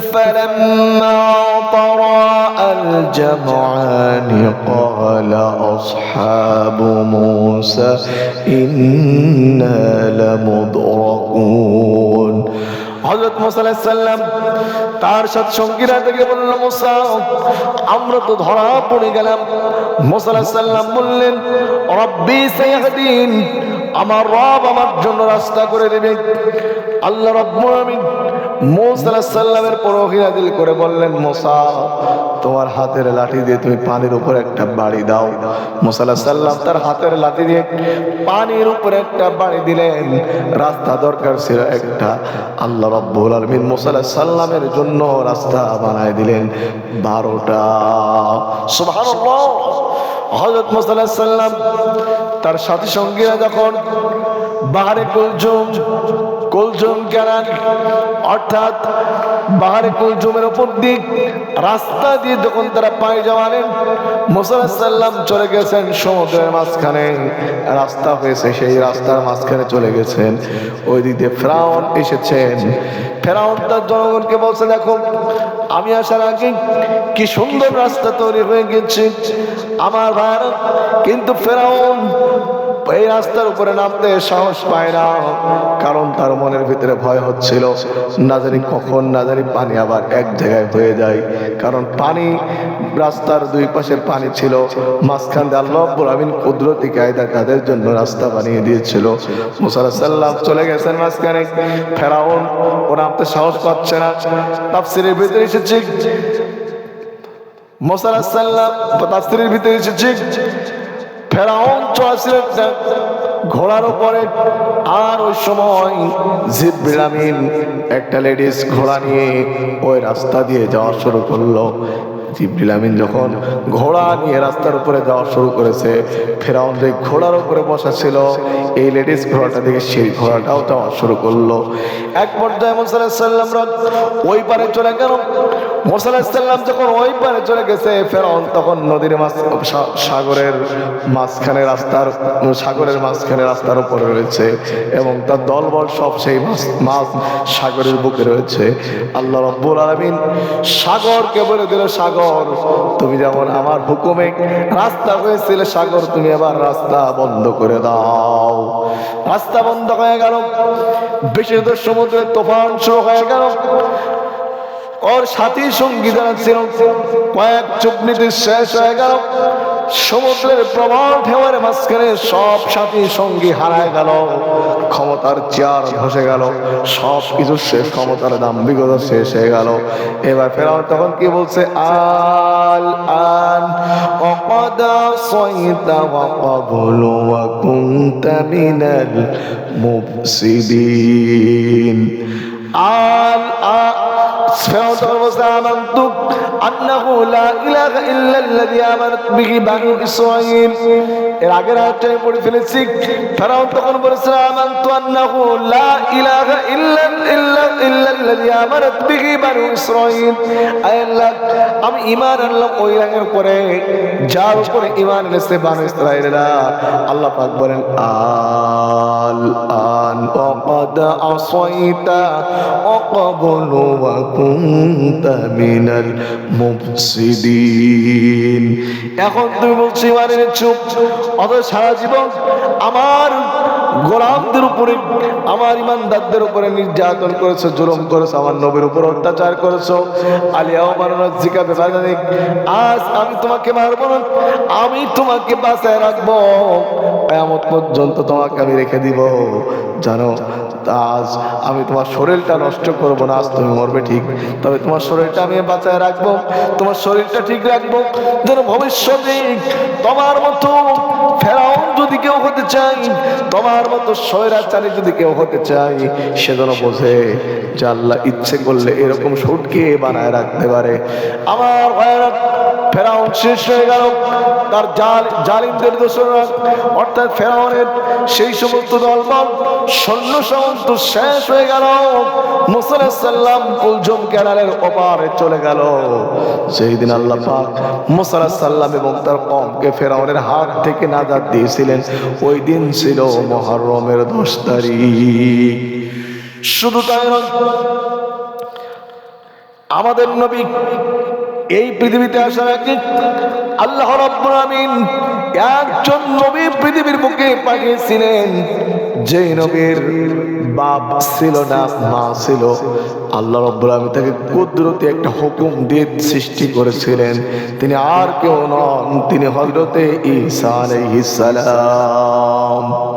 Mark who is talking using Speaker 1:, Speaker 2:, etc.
Speaker 1: فلما طرأ الجمعان قال أصحاب موسى إنا لمدركون হজরত মোসাল্লাম তার সাথে সঙ্গীরা থেকে বলল মোসা আমরা তো ধরা পড়ে গেলাম মোসাল্লাম বললেন রব্বি সাইয়াহদিন আমার রব আমার জন্য রাস্তা করে দেবে আল্লাহ রব্বুল আমিন মোসাল্লামের পরহিরা দিল করে বললেন, মোসা, তোমার হাতের লাঠি দিয়ে তুমি পানির উপর একটা বাড়ি দাও। মোসাল্লাহ সাল্লাম তার হাতের লাঠি দিয়ে পানির উপর একটা বাড়ি দিলেন। রাস্তা দরকার ছিল একটা। আল্লাহ রব্বুল আলমিন মোসাল্লাহ সাল্লামের জন্য রাস্তা বানায় দিলেন বারোটা। সুবহানাল্লাহ। হজরত মোসাল্লাহ সাল্লাম তার সাথী সঙ্গীরা যখন বাহারে কুলজুম কুলজুম কেনান অর্থাৎ বাহারে কুলজুমের ওপর দিক, রাস্তা দিয়ে যখন তারা পায়ে জমালেন মোসাল্লাম চলে গেছেন সমুদ্রের মাঝখানে। রাস্তা হয়েছে সেই রাস্তার মাঝখানে চলে গেছেন। ওই দিক ফেরাউন এসেছেন। ফেরাউন তার জনগণকে বলছে, দেখো, আমি আসার আগে কি সুন্দর রাস্তা তৈরি হয়ে গেছে আমার ভাইরা কিন্তু ফেরাউন এই রাস্তার উপরে নামতে সাহস পায় না, কারণ তার মনের ভিতরে ভয় হচ্ছিল, না জানি কখন, না জানি পানি আবার এক জায়গায় হয়ে যায়, কারণ পানি রাস্তার দুই পাশের পানি ছিল, মাঝখান দিয়ে আল্লাহ রব্বুল আমিন কুদরতি কায়দা তাদের জন্য রাস্তা বানিয়ে দিয়েছিল। মুসাল্লাহ সাল্লাম চলে গেছেন মাঝখানে, ফেরাউন ও নামতে সাহস পাচ্ছে না, তাফসিরের ভিতরে এসেছে। মোসাল্লাহ সাল্লাম তাফসিরের ভিতরে এসেছে। ফেরাউন একটা ঘোড়ার উপরে আর ওই সময় জিব্রিল আমিন একটা লেডিস ঘোড়া নিয়ে ওই রাস্তা দিয়ে যাওয়া শুরু করল। জিব্রিল যখন ঘোড়া নিয়ে রাস্তার উপরে যাওয়া শুরু করেছে, ফেরাউন যে ঘোড়ার উপরে বসা ছিল, এই লেডিস ঘোড়াটা দেখে সেই ঘোড়াটাও যাওয়া শুরু করল। এক পর্যায়ে মোসাল্লাম ওই পারে চলে গেল। মোসাল্লাম যখন ওই পারে চলে গেছে, ফেরাউন তখন নদীর মাছ সাগরের মাঝখানে রাস্তার সাগরের মাঝখানে রাস্তার উপরে রয়েছে এবং তার দলবল সব সেই মাছ সাগরের বুকে রয়েছে। আল্লাহ রব্বুল আলমিন সাগরকে বলে দিল, সাগর, তুমি যেমন আমার হুকুমে রাস্তা হয়েছিল, সাগর, তুমি এবার রাস্তা বন্ধ করে দাও। রাস্তা বন্ধ হয়ে গেল বেশি দূর সমুদ্রের তোফান শুরু হয়ে গেল। ওর সাথী সঙ্গী যারা ছিল কয়েক চুকনিটি শেষ হয়ে গেল। সমুদ্রের প্রবল ঢেউয়ের মাঝখানে সব সাথী সঙ্গী হারায় গেল। ক্ষমতার চেয়ার ধসে গেল। সব কিছু শেষ, ক্ষমতার দাম বিগত শেষ হয়ে গেল। এবার ফেরাও তখন কি বলছে? আল আন অপদা সহিতা ওয়াকবুল ওয়াকুন্তা মিনাল মুফসিদিন। আল বলছে আমানতু আন্নাহু লা ইলাহা ইল্লাল্লাযী আমানাত বিহি বানু ইসরাঈল। এর আগের আয়াতটা আমি পড়ে ফেলেছি। ফেরাউন তখন বলেছিল, আমানতু আন্নাহু লা ইলাহা ইল্লা ইল্লাল্লাযী আমানাত বিহি বানু ইসরাঈল। আয় আল্লাহ, আমি ঈমান আনলাম ওই রাঙের উপরে। যার উপরে ঈমান এনেছে বানু ইসরাঈলরা। আল্লাহ পাক বলেন, আল আন ওয়াকাদ আসাইতা, ওয়াকাবলু ওয়া কুনতা মিনাল মুফসিদিন। এখন তুমি বলছি মারের চুপ। অত সারা জীবন আমার গোলামদের উপরে, আমার ইমানদারদের উপরে নির্যাতন করেছ, জুলুম করেছ, আমার নবীর উপর অত্যাচার করেছ। আলিয়াও মানজিকা বেফাজানিক আজ আমি তোমাকে মারব না, আমি তোমাকে বাঁচায় রাখব। কেয়ামত পর্যন্ত তোমাকে আমি রেখে দিব। জানো আজ আমি তোমার শরীরটা নষ্ট করব না, আজ তুমি মরবে ঠিক। তবে তোমার শরীরটা আমি বাঁচায় রাখব, তোমার শরীরটা ঠিক রাখব। যেন ভবিষ্যতে তোমার মতো ফেরাও যদি কেউ হতে চাই তোমার মতো স্বৈরাচারী যদি কেউ হতে চাই সে যেন বোঝে যে আল্লাহ ইচ্ছে করলে এরকম সুটকে বানায় রাখতে পারে। আমার ভয়ানক ফেরাউন শেষ হয়ে গেল। তার জাল, জালিমদের দোষরা, অর্থাৎ ফেরাউনের সেই সমস্ত দলবল সৈন্য সামন্ত শেষ হয়ে গেল। কুলজম ওপারে চলে গেল। সেই দিন আল্লাহ পাক এবং তার কমকে হাত থেকে নাজাদ দিয়েছিলেন। ওই দিন ছিল মহরমের শুধু তাই নয়, আমাদের নবী এই পৃথিবীতে আসার আগে আল্লাহ রাব্বুল একজন নবী পৃথিবীর বুকে পাঠিয়েছিলেন। যে নবীর বাপ ছিল না, মা ছিল। আল্লাহ রাব্বুল আমিন তাকে কুদরতি একটা হুকুম দিয়ে সৃষ্টি করেছিলেন। তিনি আর কেউ নন, তিনি হযরতে ঈসা আলাইহিস সালাম।